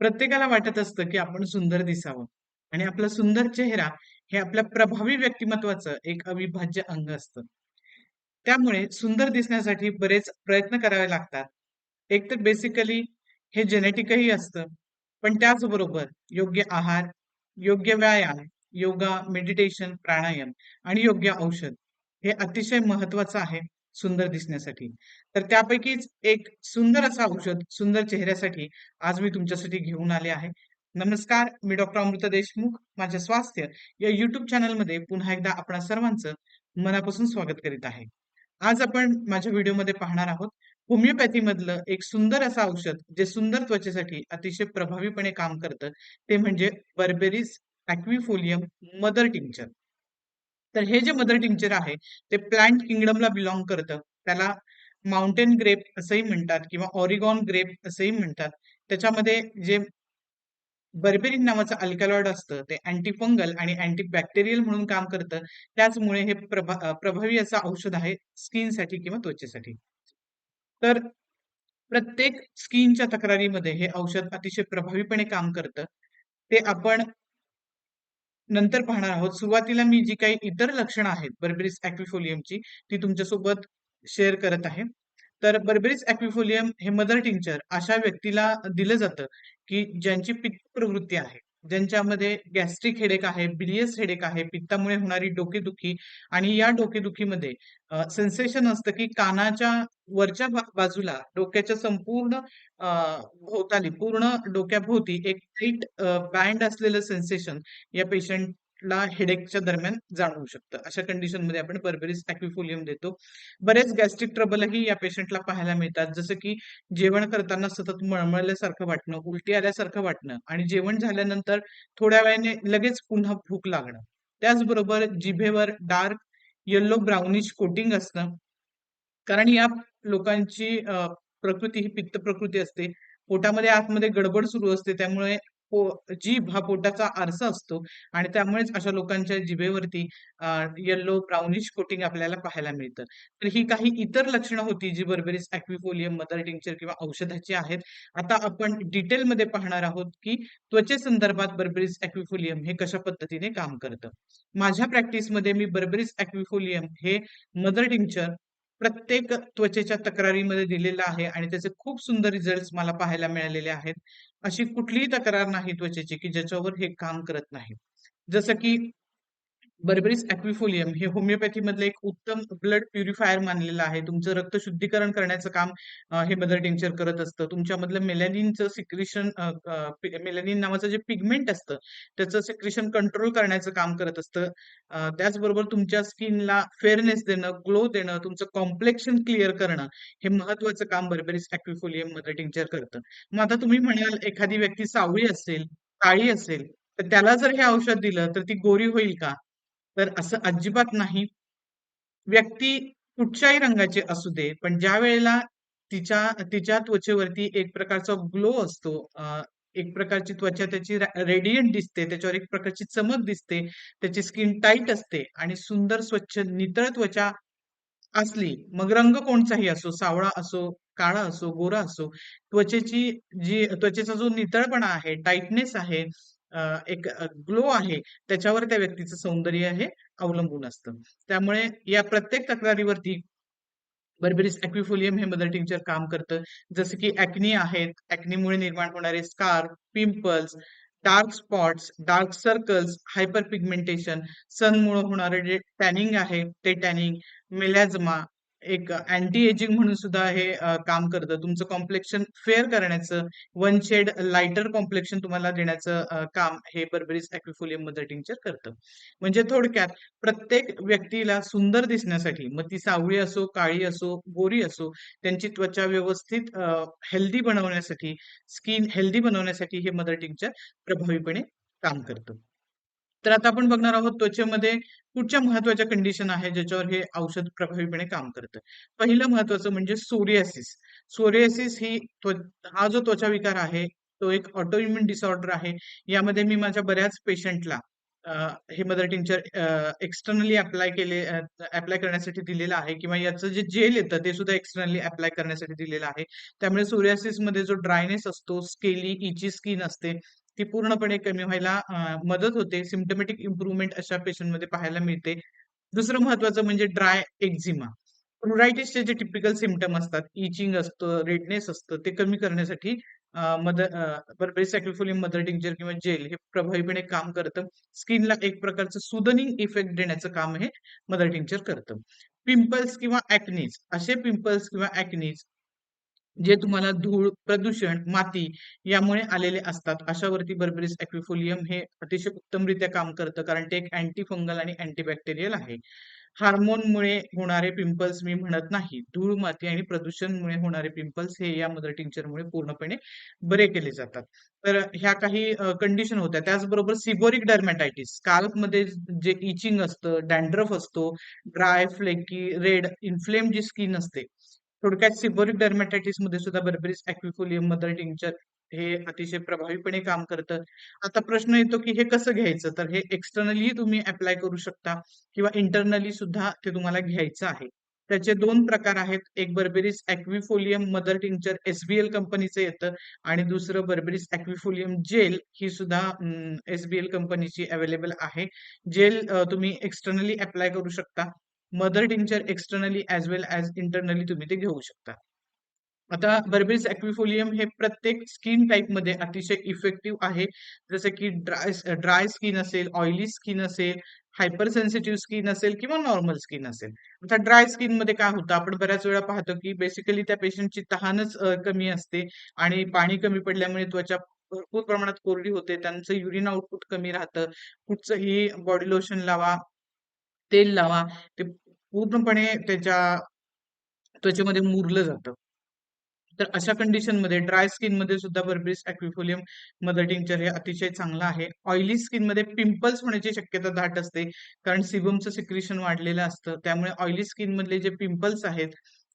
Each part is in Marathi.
प्रत्येकाला वाटत असतं की आपण सुंदर दिसावं आणि आपला सुंदर चेहरा हे आपल्या प्रभावी व्यक्तिमत्वाचं एक अविभाज्य अंग असतं. त्यामुळे सुंदर दिसण्यासाठी बरेच प्रयत्न करावे लागतात. एक तर बेसिकली हे जेनेटिकही असतं. पण त्याचबरोबर योग्य आहार, योग्य व्यायाम, योगा, मेडिटेशन, प्राणायाम आणि योग्य औषध हे अतिशय महत्वाचं आहे सुंदर दिसण्यासाठी. तर त्यापैकीच एक सुंदर असं औषध सुंदर चेहऱ्यासाठी आज मी तुमच्यासाठी घेऊन आले आहे. नमस्कार, मी डॉक्टर अमृता देशमुख. माझ्या स्वास्थ्य या युट्यूब चॅनलमध्ये पुन्हा एकदा आपणा सर्वांचं मनापासून स्वागत करीत आहे. आज आपण माझ्या व्हिडिओमध्ये पाहणार आहोत होमिओपॅथी मधलं एक सुंदर असं औषध जे सुंदर त्वचेसाठी अतिशय प्रभावीपणे काम करतं ते म्हणजे बर्बेरीज ऍक्विफोलियम मदर टिंचर तर हे जे मदर टिंचर आहे ते प्लांट किंगडमला बिलॉंग करतं. त्याला माउंटेन ग्रेप असंही म्हणतात किंवा ऑरिगॉन ग्रेप असंही म्हणतात. त्याच्यामध्ये जे बर्बेरिन नावाचं अल्कॅलॉइड असतं ते अँटीफंगल आणि अँटीबॅक्टेरियल म्हणून काम करतं. त्याचमुळे हे प्रभा प्रभावी असं औषध आहे स्किनसाठी किंवा त्वचेसाठी. तर प्रत्येक स्किनच्या तक्रारीमध्ये हे औषध अतिशय प्रभावीपणे काम करतं. ते आपण नंतर पाहणार आहोत. सुरुवातीला मी जी काही इतर लक्षणं आहेत बर्बेरिस ॲक्विफोलियमची ती तुमच्यासोबत शेअर करत आहे. तर बर्बेरिस ॲक्विफोलियम हे मदर टिंचर अशा व्यक्तीला दिलं जातं, की ज्यांची पित्त प्रवृत्ती आहे. ज्यांच्यामध्ये गॅस्ट्रिक हेडेक आहे, बिलियस हेडेक आहे, पित्तामुळे होणारी डोकेदुखी आणि या डोकेदुखीमध्ये सेन्सेशन असतं, की कानाच्या वरच्या बाजूला डोक्याच्या संपूर्ण भोवताली पूर्ण डोक्याभोवती एक टाईट बँड असलेलं सेन्सेशन या पेशंट ला हेडेकच्या दरम्यान जाणवू शकतं. अशा कंडिशनमध्ये आपण बर्बेरिस ॲक्विफोलियम देतो. बरेच गॅस्ट्रिक ट्रबलही या पेशंटला पाहायला मिळतात. जसं की जेवण करताना सतत मळमळल्यासारखं वाटणं, उलटी आल्यासारखं वाटणं आणि जेवण झाल्यानंतर थोड्या वेळाने लगेच पुन्हा भूक लागणं. त्याचबरोबर जिभेवर डार्क येल्लो ब्राउनिश कोटिंग असणं कारण या लोकांची प्रकृती ही पित्त प्रकृती असते. पोटामध्ये आतमध्ये गडबड सुरू असते. त्यामुळे पो जीभ हा पोटाचा आरसा असतो आणि त्यामुळेच अशा लोकांच्या जिभेवरती येल्लो ब्राउनिश कोटिंग आपल्याला पाहायला मिळतं. तर ही काही इतर लक्षणं होती जी बर्बेरिस ॲक्विफोलियम मदर टिंक्चर किंवा औषधाची आहेत. आता आपण डिटेलमध्ये पाहणार आहोत, की त्वचेसंदर्भात बर्बेरिस ॲक्विफोलियम हे कशा पद्धतीने काम करतं. माझ्या प्रॅक्टिसमध्ये मी बर्बेरिस ॲक्विफोलियम हे मदर टिंक्चर प्रत्येक त्वचेच्या तक्रारीमध्ये दिलेलं आहे आणि त्याचे खूप सुंदर रिझल्ट मला पाहायला मिळालेले आहेत. अशी कुठलीही तक्रार नाही त्वचेची, की ज्याच्यावर हे काम करत नाही. जसं की बर्बेरिस ॲक्विफोलियम हे होमिओपॅथीमधलं एक उत्तम ब्लड प्युरिफायर मानलेलं आहे. तुमचं रक्त शुद्धीकरण करण्याचं काम हे मदर टिंक्चर करत असतं. तुमच्यामधलं मेलॅनिनचं सिक्रिशन मेलॅनिन नावाचं जे पिगमेंट असतं, त्याचं सिक्रिशन कंट्रोल करण्याचं काम करत असतं. त्याचबरोबर तुमच्या स्किनला फेअरनेस देणं, ग्लो देणं, तुमचं कॉम्प्लेक्शन क्लिअर करणं, हे महत्वाचं काम बर्बेरिस ॲक्विफोलियम मदर टिंक्चर करतं. मग आता तुम्ही म्हणाल एखादी व्यक्ती सावळी असेल, काळी असेल, तर त्याला जर हे औषध दिलं तर ती गोरी होईल का? तर असं अजिबात नाही. व्यक्ती कुठच्याही रंगाची असू दे, पण ज्या वेळेला तिच्या तिच्या त्वचेवरती एक प्रकारचा ग्लो असतो, एक प्रकारची त्वचा त्याची रेडियंट दिसते, त्याच्यावर एक प्रकारची चमक दिसते, त्याची स्किन टाईट असते आणि सुंदर स्वच्छ नितळ त्वचा असली, मग रंग कोणताही असो, सावळा असो, काळा असो, गोरा असो, त्वचेची जी त्वचेचा जो नितळपणा आहे, टाईटनेस आहे, एक ग्लो आहे, त्याच्यावर त्या व्यक्तीचं सौंदर्य हे अवलंबून असतं. त्यामुळे या प्रत्येक तक्रारीवरती बर्बेरिस ॲक्विफोलियम हे मदर टिंचर काम करतं. जसं की ऍक्नी आहेत, ऍक्नीमुळे निर्माण होणारे scar, pimples, dark spots, dark circles, hyperpigmentation, सनमुळे होणारे जे टॅनिंग आहे ते टॅनिंग, मेलॅझ्मा, एक अँटी एजिंग म्हणून सुद्धा हे काम करतं. तुमचं कॉम्प्लेक्शन फेअर करण्याचं, वन शेड लाइटर कॉम्प्लेक्शन तुम्हाला देण्याचं काम हे बर्बरीज ॲक्विफोलियम मदर टिंचर करतं. म्हणजे थोडक्यात प्रत्येक व्यक्तीला सुंदर दिसण्यासाठी, मग ती सावळी असो, काळी असो, गोरी असो, त्यांची त्वचा व्यवस्थित हेल्दी बनवण्यासाठी, स्किन हेल्दी बनवण्यासाठी हे मदर टिंचर प्रभावीपणे काम करतं. तर आता आपण बघणार आहोत त्वचेमध्ये कुठच्या महत्त्वाच्या कंडिशन आहे ज्याच्यावर हे औषध प्रभावीपणे काम करतं. पहिलं महत्वाचं म्हणजे सोरियासिस. सोरियासिस ही हा जो त्वचा विकार आहे, तो एक ऑटो इम्युन डिसऑर्डर आहे. यामध्ये मी माझ्या बऱ्याच पेशंटला हे मदर टिंचर एक्सटर्नली अप्लाय केले अप्लाय करण्यासाठी दिलेलं आहे किंवा याचं जे जेल येतं ते सुद्धा एक्सटर्नली अप्लाय करण्यासाठी दिलेलं आहे. त्यामुळे सोरियासिसमध्ये जो ड्रायनेस असतो, स्केली, इची स्किन असते, ती पूर्णपणे कमी व्हायला मदत होते. सिम्प्टोमॅटिक इम्प्रूव्हमेंट अशा पेशंटमध्ये पाहायला मिळते. दुसरं महत्वाचं म्हणजे ड्राय एक्झिमा. प्रुरायटिसचे जे टिपिकल सिमटम असतात, इचिंग असतं, रेडनेस असतं, ते कमी करण्यासाठी मदर अ, मदर टिंचर किंवा जेल हे प्रभावीपणे काम करतं. स्किनला एक प्रकारचं सुदनिंग इफेक्ट देण्याचं काम हे मदर टिंचर करतं. पिंपल्स किंवा ॲक्नीज असे पिंपल्स किंवा ॲक्नीज जे तुम्हाला धूळ, प्रदूषण, माती यामुळे आलेले असतात. अशावरती बर्बेरिस एक्विफोलियम हे अतिशय उत्तमरित्या काम करतं. कारण ते एक अँटी फंगल आणि अँटीबॅक्टेरियल आहे. हार्मोनमुळे होणारे पिंपल्स मी म्हणत नाही. धूळ, माती आणि प्रदूषणमुळे होणारे पिंपल्स हे या मदर टिंचरमुळे पूर्णपणे बरे केले जातात. तर ह्या काही कंडिशन होत्या. त्याचबरोबर सिबोरिक डर्मॅटायटिस, स्काल्पमध्ये जे इचिंग असतं, डॅन्ड्रफ असतो, ड्राय, फ्लेकी, रेड, इन्फ्लेम जी स्किन असते. थोडक्यात सिबोरिक डर्मॅटायटिसमध्ये सुद्धा बर्बेरिस एक्विफोलियम मदर टिंक्चर हे अतिशय प्रभावीपणे काम करतं. आता प्रश्न येतो की हे कसं घ्यायचं? तर हे एक्सटर्नली तुम्ही अप्लाय करू शकता किंवा इंटरनली सुद्धा ते तुम्हाला घ्यायचं आहे. त्याचे दोन प्रकार आहेत. एक Berberis aquifolium mother tincture SBL कंपनीचं येतं आणि दुसरं बर्बेरिस अॅक्विफोलियम जेल ही सुद्धा एसबीएल एस-बी-एल कंपनीची अवेलेबल आहे. जेल तुम्ही एक्सटर्नली अप्लाय करू शकता. Mother tincture externally as well as internally तुम्ही ते घेऊ शकता. आता बर्बेरिस ॲक्विफोलियम हे प्रत्येक स्किन टाईपमध्ये अतिशय इफेक्टिव्ह आहे. जसं की ड्राय ड्राय स्किन असेल, ऑइली स्किन असेल, हायपर सेन्सिटिव्ह स्किन असेल किंवा नॉर्मल स्किन असेल. आता ड्राय स्किनमध्ये काय होतं, आपण बऱ्याच वेळा पाहतो की बेसिकली त्या पेशंटची तहानच कमी असते आणि पाणी कमी पडल्यामुळे त्वचा भरपूर प्रमाणात कोरडी होते. त्यांचं युरिन आउटपुट कमी राहतं. कुठचंही बॉडी लोशन लावा, तेल लावा, ते पूर्णपणे त्याच्या त्वचेमध्ये मुरलं जातं. तर अशा कंडिशनमध्ये ड्राय स्किनमध्ये सुद्धा बर्बेरिस एक्विफोलियम मदर टिंक्चर हे अतिशय चांगलं आहे. ऑइली स्किनमध्ये पिंपल्स होण्याची शक्यता दाट असते. कारण सिबमचं सिक्रेशन वाढलेलं असतं. त्यामुळे ऑइली स्किनमधले जे पिंपल्स आहेत,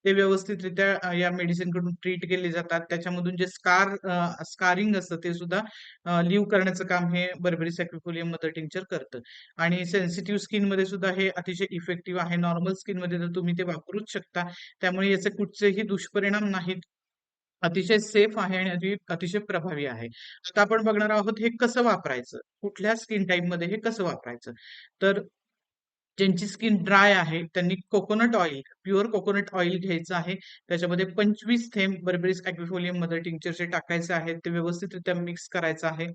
ते व्यवस्थितरित्या या मेडिसिनकडून ट्रीट केले जातात. त्याच्यामधून जे स्कार स्कारिंग असतं ते सुद्धा लिव्ह करण्याचं काम हे बर्बरी सॅक्रिफोलियम मदर टिंचर करतं. आणि सेन्सिटिव्ह स्किनमध्ये सुद्धा हे अतिशय इफेक्टिव्ह आहे. नॉर्मल स्किनमध्ये तर तुम्ही ते वापरूच शकता. त्यामुळे याचे कुठचेही दुष्परिणाम नाहीत. अतिशय सेफ आहे आणि अतिशय प्रभावी आहे. आता आपण बघणार आहोत हे कसं वापरायचं? कुठल्या स्किन टाइपमध्ये हे कसं वापरायचं? तर ज्यांची स्किन ड्राय आहे त्यांनी coconut oil, pure coconut oil घ्यायचं आहे. त्याच्यामध्ये 25 थेंब बर्बेरिस एक्विफोलियम मदर टिंक्चरचे टाकायचे आहेत. ते व्यवस्थितरित्या मिक्स करायचं आहे.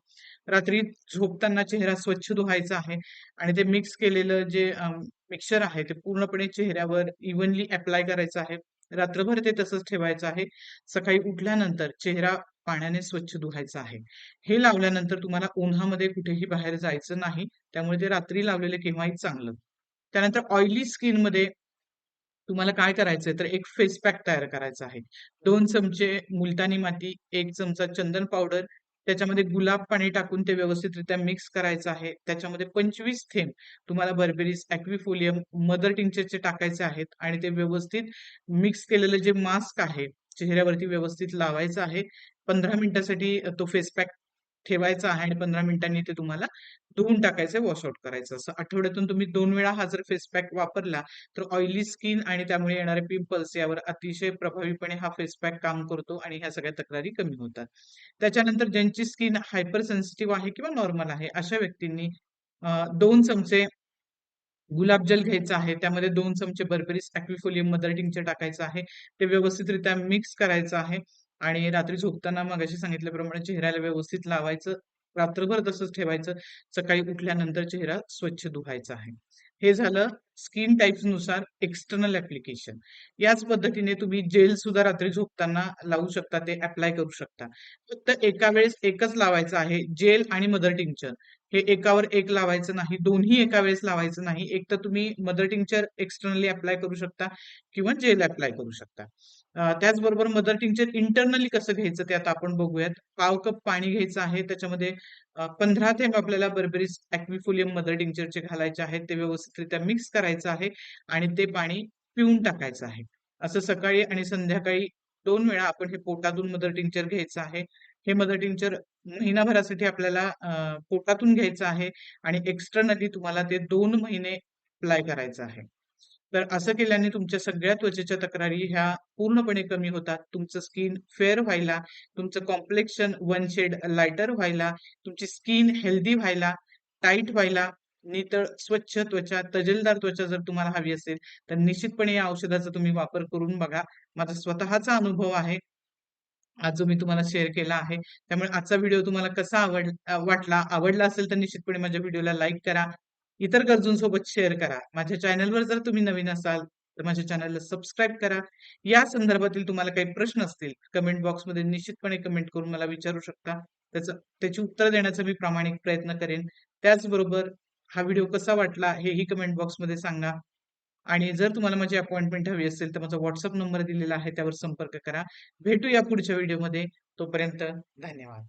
रात्री झोपताना चेहरा स्वच्छ धुवायचा आहे आणि ते मिक्स केलेलं जे मिक्सचर आहे ते पूर्णपणे चेहऱ्यावर इव्हनली अप्लाय करायचं आहे. रात्रभर ते तसंच ठेवायचं आहे. सकाळी उठल्यानंतर चेहरा पाण्याने स्वच्छ धुवायचा आहे. हे लावल्यानंतर तुम्हाला उन्हामध्ये कुठेही बाहेर जायचं नाही. त्यामुळे ते रात्री लावलेलं केव्हाही चांगलं. त्यानंतर ऑइली स्किनमध्ये तुम्हाला काय करायचंय तर एक फेस पॅक तयार करायचा आहे. दोन चमचे मुलतानी माती, एक चमचा चंदन पावडर, त्याच्यामध्ये गुलाब पाणी टाकून ते व्यवस्थितरित्या मिक्स करायचं आहे. त्याच्यामध्ये 25 थेंब तुम्हाला बर्बेरीज ऍक्विफोलियम मदर टिंक्चरचे टाकायचे आहेत आणि ते व्यवस्थित मिक्स केलेलं जे मास्क आहे, चेहऱ्यावरती व्यवस्थित लावायचं आहे. 15 मिनिटासाठी तो फेस पॅक ठेवायचा आहे आणि 15 मिनिटांनी ते तुम्हाला धुवून टाकायचं, वॉश आउट करायचं. असं आठवड्यातून तुम्ही दोन वेळा हा जर फेस पॅक वापरला, तर ऑइली स्किन आणि त्यामुळे येणारे पिंपल्स यावर अतिशय प्रभावीपणे हा फेस पॅक काम करतो आणि ह्या सगळ्या तक्रारी कमी होतात. त्याच्यानंतर ज्यांची स्किन हायपर सेन्सिटिव्ह आहे किंवा नॉर्मल आहे, अशा व्यक्तींनी दोन चमचे गुलाब जल घ्यायचं आहे. त्यामध्ये दोन चमचे बर्बेरिस एक्विफोलियम मदर टिंगचे टाकायचं आहे. ते व्यवस्थितरित्या मिक्स करायचं आहे आणि रात्री झोपताना मगाशी सांगितल्याप्रमाणे चेहऱ्याला व्यवस्थित लावायचं. रात्रभर तसंच ठेवायचं. सकाळी उठल्यानंतर चेहरा स्वच्छ धुवायचा आहे. हे झालं स्किन टाइप्सनुसार एक्सटर्नल ऍप्लिकेशन याच पद्धतीने तुम्ही जेल सुद्धा रात्री झोपताना लावू शकता. ते अप्लाय करू शकता. फक्त एका वेळेस एकच लावायचं आहे. जेल आणि मदर टिंक्चर हे एकावर एक लावायचं नाही. दोन्ही एका वेळेस लावायचं नाही. एक तर तुम्ही मदर टिंक्चर एक्सटर्नली अप्लाय करू शकता किंवा जेल अप्लाय करू शकता. त्याचबरोबर मदर टिंगचर इंटरनली कसं घ्यायचं ते आता आपण बघूयात. पाव कप पाणी घ्यायचं आहे. त्याच्यामध्ये पंधरा थेंब आपल्याला बर्बेरीज ऍक्विफोलियम मदर टिंक्चरचे घालायचे आहेत. ते व्यवस्थितरित्या मिक्स करायचं आहे आणि ते पाणी पिऊन टाकायचं आहे. असं सकाळी आणि संध्याकाळी दोन वेळा आपण हे पोटातून मदर टिंगचर घ्यायचं आहे हे मदर टिंक्चर महिनाभरासाठी आपल्याला पोटातून घ्यायचं आहे आणि एक्सटर्नली तुम्हाला ते दोन महिने अप्लाय करायचं आहे तर असं केल्याने तुमच्या सगळ्या त्वचेच्या तक्रारी ह्या पूर्णपणे कमी होतात. तुमचं स्किन फेअर व्हायला तुमचं कॉम्प्लेक्शन वन शेड लाइटर व्हायला तुमची स्किन हेल्दी व्हायला टाईट व्हायला नितळ स्वच्छ त्वचा तजेलदार त्वचा जर तुम्हाला हवी असेल तर निश्चितपणे या औषधाचा तुम्ही वापर करून बघा. माझा स्वतःचा अनुभव आहे. आज जो मी तुम्हाला शेअर केला आहे त्यामुळे आजचा व्हिडिओ तुम्हाला कसा आवड वाटला आवडला असेल तर निश्चितपणे माझ्या व्हिडिओला लाईक करा. इतर गरजूंसोबत शेअर करा. माझ्या चॅनलवर जर तुम्ही नवीन असाल तर माझ्या चॅनलला सबस्क्राईब करा. या संदर्भातील तुम्हाला काही प्रश्न असतील कमेंट बॉक्समध्ये निश्चितपणे कमेंट करून मला विचारू शकता. त्याचं त्याची उत्तर देण्याचा मी प्रामाणिक प्रयत्न करेन. त्याचबरोबर हा व्हिडिओ कसा वाटला हेही कमेंट बॉक्समध्ये सांगा. आणि जर तुम्हाला माझी अपॉइंटमेंट हवी असेल तर माझा व्हॉट्सअप नंबर दिलेला आहे त्यावर संपर्क करा. भेटूया पुढच्या व्हिडिओमध्ये तोपर्यंत धन्यवाद.